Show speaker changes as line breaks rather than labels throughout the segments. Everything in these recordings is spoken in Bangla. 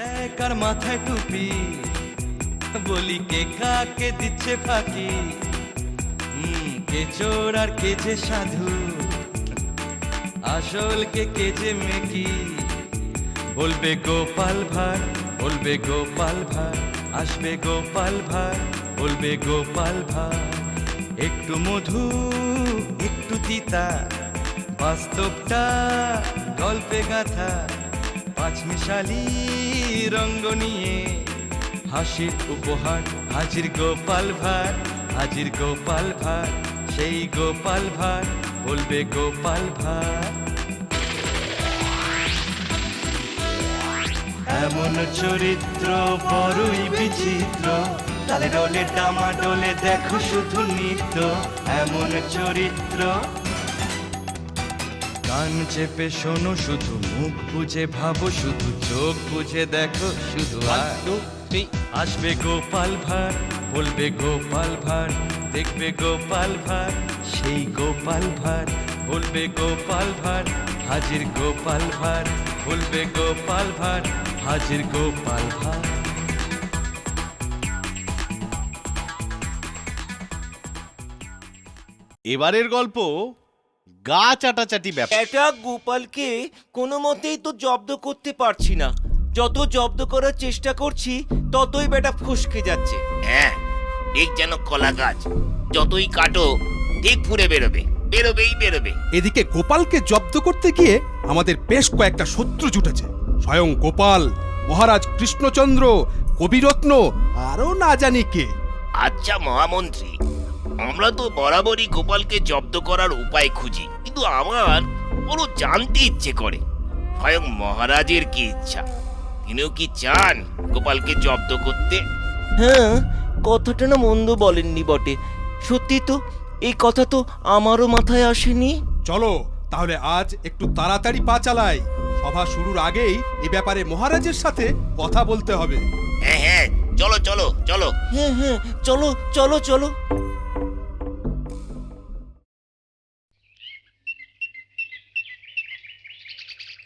দেখ আর মাথায় টুপি? বলি, কে কাকে দিচ্ছে ফাঁকি? কে চোর আর কে যে সাধু? আসল কে কে যে মেকি? বলবে গোপাল ভাঁড়, বলবে গোপাল ভাঁড়, আসবে গোপাল ভাঁড়, বলবে গোপাল ভাঁড়। একটু মধু, একটু তিতা, বাস্তবটা গল্পে গাথা। পাঁচমিশালি রঙ্গ নিয়ে হাসির উপহার। হাজির গোপাল ভাঁড়, হাজির গোপাল ভাঁড়, সেই গোপাল ভাঁড় বলবে গোপাল ভাঁড়। এমন চরিত্র বড়ই বিচিত্র তালে ডোলে ডামা ডোলে দেখো শুধু নৃত্য। এমন চরিত্র কান চেপে শোনো শুধু মুখ বুঝে ভাবো শুধু চোখ বুঝে দেখো শুধু আসবে গোপাল ভাঁড় বলবে গোপাল ভাঁড় দেখবে গোপাল ভাঁড় সেই গোপাল ভাঁড় বলবে গোপাল ভাঁড় হাজির গোপাল ভাঁড় বলবে গোপাল ভাঁড় হাজির গোপাল ভাঁড়।
এবারের গল্প গা চাটাচাটি ব্যাপার।
এটা গোপালকে কোনো মতেই তো জব্দ করতে পারছি না। যত জব্দ করার চেষ্টা করছি ততই বেটা ফসকে যাচ্ছে।
হ্যাঁ ঠিক যেন কলা গাছ। যতই কাটো ঠিক ফুরে বেরোবে। বেরোবেই বেরোবে।
এদিকে গোপালকে জব্দ করতে গিয়ে আমাদের বেশ কয়েকটা শত্রু জুটেছে। স্বয়ং গোপাল মহারাজ কৃষ্ণচন্দ্র কবিরত্ন আরও না জানি কে।
আচ্ছা মহামন্ত্রী আমরা তো বরাবরই গোপালকে জব্দ করার উপায় খুঁজি কিন্তু আমার বড় জানতে ইচ্ছে করে। স্বয়ং মহারাজের কি ইচ্ছা? তিনিও কি চান গোপালকে জব্দ করতে?
হ্যাঁ কথাটা না মন্দ বলেননি বটে। সত্যি তো এই কথা তো আমারও মাথায় আসেনি।
চলো তাহলে আজ একটু তাড়াতাড়ি পা চালাই। সভা শুরুর আগেই এ ব্যাপারে মহারাজের সাথে কথা বলতে হবে।
হ্যাঁ হ্যাঁ চলো চলো চলো।
হ্যাঁ হ্যাঁ চলো চলো চলো।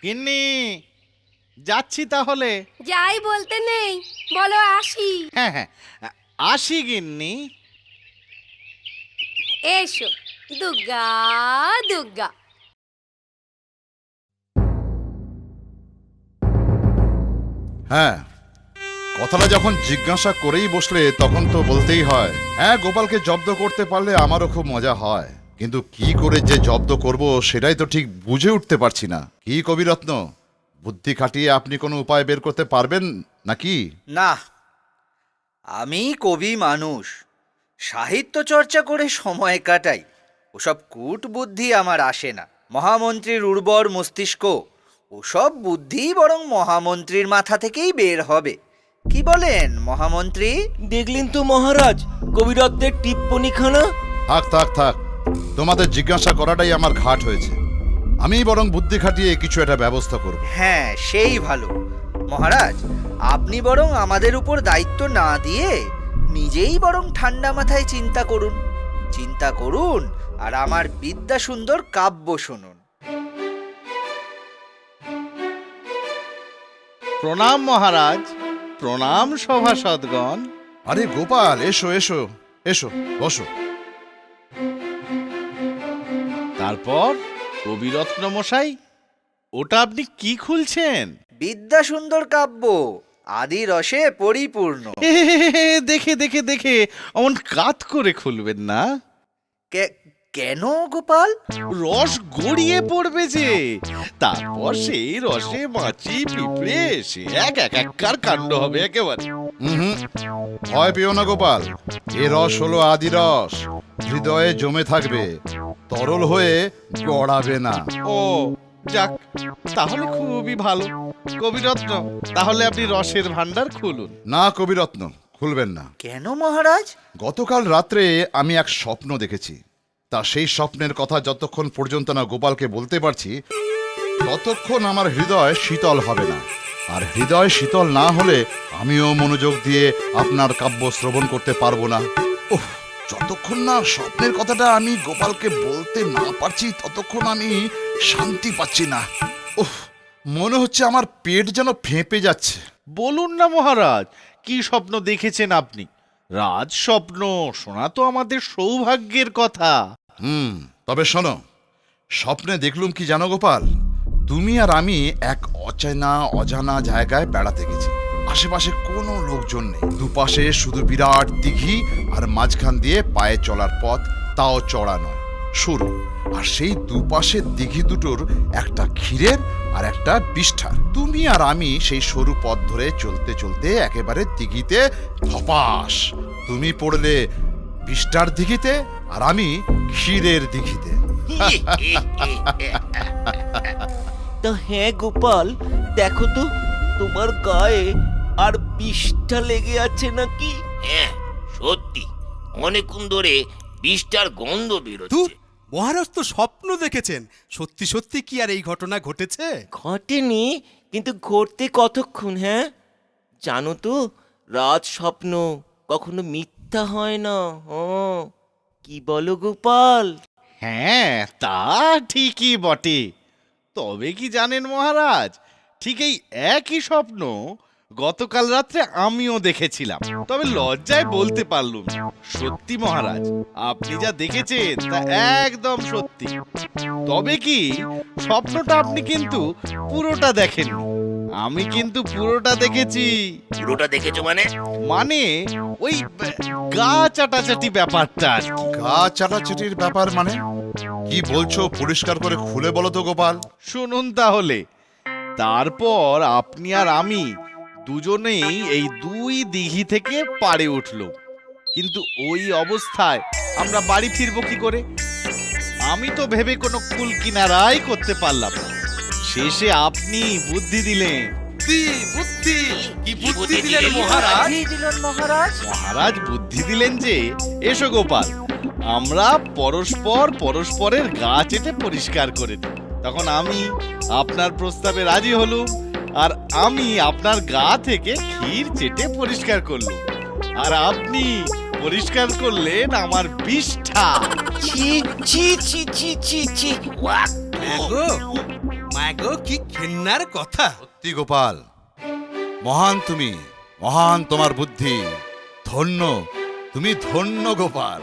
গিন্নি যাচ্ছি তাহলে।
যাই বলতে নেই বলো আসি।
হ্যাঁ হ্যাঁ আসি গিন্নি।
এসো দুর্গা দুর্গা।
হ্যাঁ কথাটা যখন জিজ্ঞাসা করেই বসলে তখন তো বলতেই হয় হ্যাঁ গোপালকে জব্দ করতে পারলে আমারও খুব মজা হয়। কিন্তু কি করে যে জব্দ করব সেটাই তো ঠিক বুঝে উঠতে পারছি না। কি কবিরত্ন? বুদ্ধি খাটিয়ে আপনি কোনো উপায় বের করতে পারবেন নাকি?
না। আমি কবি মানুষ। সাহিত্য চর্চা করে সময় কাটাই। ওসব কূট বুদ্ধি আমার আসে না। মহামন্ত্রীর উর্বর মস্তিষ্ক। ওসব বুদ্ধি বরং মহামন্ত্রীর মাথা থেকেই বের হবে। কি বলেন মহামন্ত্রী?
দেখলেন তো মহারাজ কবিরত্বের টিপ্পনিখানা
থাক থাক থাক। তোমাদের জিজ্ঞাসা করাটাই আমার ঘাট হয়েছে। আমি বরং বুদ্ধি খাটিয়ে কিছু একটা ব্যবস্থা করব।
হ্যাঁ সেই ভালো। মহারাজ আপনি বরং আমাদের উপর দায়িত্ব না দিয়ে নিজেই বরং ঠান্ডা মাথায় চিন্তা করুন। চিন্তা করুন আর আমার বিদ্যা সুন্দর কাব্য শুনুন।
প্রণাম মহারাজ প্রণাম সভাসদগণ।
আরে গোপাল এসো এসো এসো বসো।
তারপর কবিরত্ন মশাই ওটা আপনি কি খুলছেন?
বিদ্যা সুন্দর কাব্য আদি রসে পরিপূর্ণ।
দেখে দেখে দেখে অমন কাত করে খুলবেন না?
কে- কেন গোপাল?
রস গড়িয়ে পড়বে যে। তারপর সেই রসে মাছি পিঁপড়ে সে এক এক এককার কাণ্ড হবে একেবারে।
হুম ভয় পেও না গোপাল। এ রস হলো আদি রস। হৃদয়ে জমে থাকবে। তরল হয়ে গড়াবে না।
ও যাক তাহলে খুবই ভালো। কবিরত্ন তাহলে আপনি রসের ভান্ডার খুলুন।
না কবিরত্ন খুলবেন না।
কেন মহারাজ?
গতকাল রাত্রে আমি এক স্বপ্ন দেখেছি। তা সেই স্বপ্নের কথা যতক্ষণ পর্যন্ত না গোপালকে বলতে পারছি, ততক্ষণ আমার হৃদয় শীতল হবে না। আর হৃদয় শীতল না হলে আমিও মনোযোগ দিয়ে আপনার কাব্য শ্রবণ করতে পারব না। ওহ যতক্ষণ না স্বপ্নের কথাটা আমি গোপালকে বলতে না পারছি, ততক্ষণ আমি শান্তি পাচ্ছি না। ওহ মনে হচ্ছে আমার পেট যেন ফেঁপে যাচ্ছে।
বলুন না মহারাজ, কি স্বপ্ন দেখেছেন আপনি? রাজ স্বপ্ন শোনা তো আমাদের সৌভাগ্যের কথা।
হুম, তবে শোনো, স্বপ্নে দেখলুম কি জানো গোপাল? তুমি আর আমি এক অচেনা, অজানা জায়গায় বেড়াতে গেছি। আশেপাশে কোনো লোকজন নেই। দুপাশে শুধু বিরাট দিঘি আর মাঝখান দিয়ে পায়ে চলার পথ, তাও চড়া নয়। সরু। আর সেই দুপাশে দিঘি দুটোর একটা ক্ষীরের আর একটা বিষ্ঠার। তুমি আর আমি সেই সরু পথ ধরে চলতে চলতে একেবারে দিঘিতে ধপাস। তুমি পড়লে বিষ্ঠার দিঘিতে আর আমি ক্ষীরের দিঘিতে।
তা হ্যাঁ গোপাল দেখো তো তোমার গায়ে আর বিষটা লেগে আছে নাকি?
হ্যাঁ সত্যি অনেকক্ষণ ধরে বিষটার গন্ধ বেরোচ্ছে।
মহারাজ তো স্বপ্ন দেখেছেন। সত্যি সত্যি কি আর এই ঘটনা ঘটেছে?
ঘটেনি কিন্তু ঘটতে কতক্ষণ হ্যাঁ? জানো তো রাজ স্বপ্ন কখনো মিথ্যা হয় না হ্যাঁ? কি বলো গোপাল?
হ্যাঁ তা ঠিকই বটে। তবে কি জানেন মহারাজ, ঠিক এই একই স্বপ্ন গতকাল রাত্রে আমিও দেখেছিলাম। তবে লজ্জায় বলতে পারলুম না। সত্যি মহারাজ, আপনি যা দেখেছেন তা একদম সত্যি। তবে কি, স্বপ্নটা আপনি কিন্তু পুরোটা দেখেননি। আমি কিন্তু পুরোটা দেখেছি।
পুরোটা দেখেছ মানে?
মানে ওই গা চাটাচাটি ব্যাপারটা আর কি।
গা চাটাচাটির ব্যাপার মানে? কি বলছো পরিষ্কার করে খুলে বলো তো গোপাল।
শুনুন তাহলে। তারপর আপনি আর আমি দুজনেই এই দুই দিঘি থেকে পাড়ে উঠল। কিন্তু ওই অবস্থায় আমরা বাড়ি ফিরবো কি করে? আমি তো ভেবে কোনো কুল কিনারাই করতে পারলাম না। শেষে আপনি বুদ্ধি দিলেন।
বুদ্ধি বুদ্ধি? কি
বুদ্ধি দিলেন
মহারাজ?
মহারাজ?
মহারাজ বুদ্ধি দিলেন যে এসো গোপাল আমরা পরস্পর পরস্পরের গা চেটে পরিষ্কার করে দিই তখন আমি আপনার প্রস্তাবে রাজি হলুম আর আমি আপনার গা থেকে ক্ষীর চেটে পরিষ্কার করলুম। আর আপনি পরিষ্কার করলেন আমার বিষ্ঠা।
ছি ছি ছি ছি ছি ছি।
মাগো কি ঘেন্নার কথা।
সত্যি গোপাল, মহান তুমি, মহান তোমার বুদ্ধি, ধন্য, তুমি ধন্য গোপাল।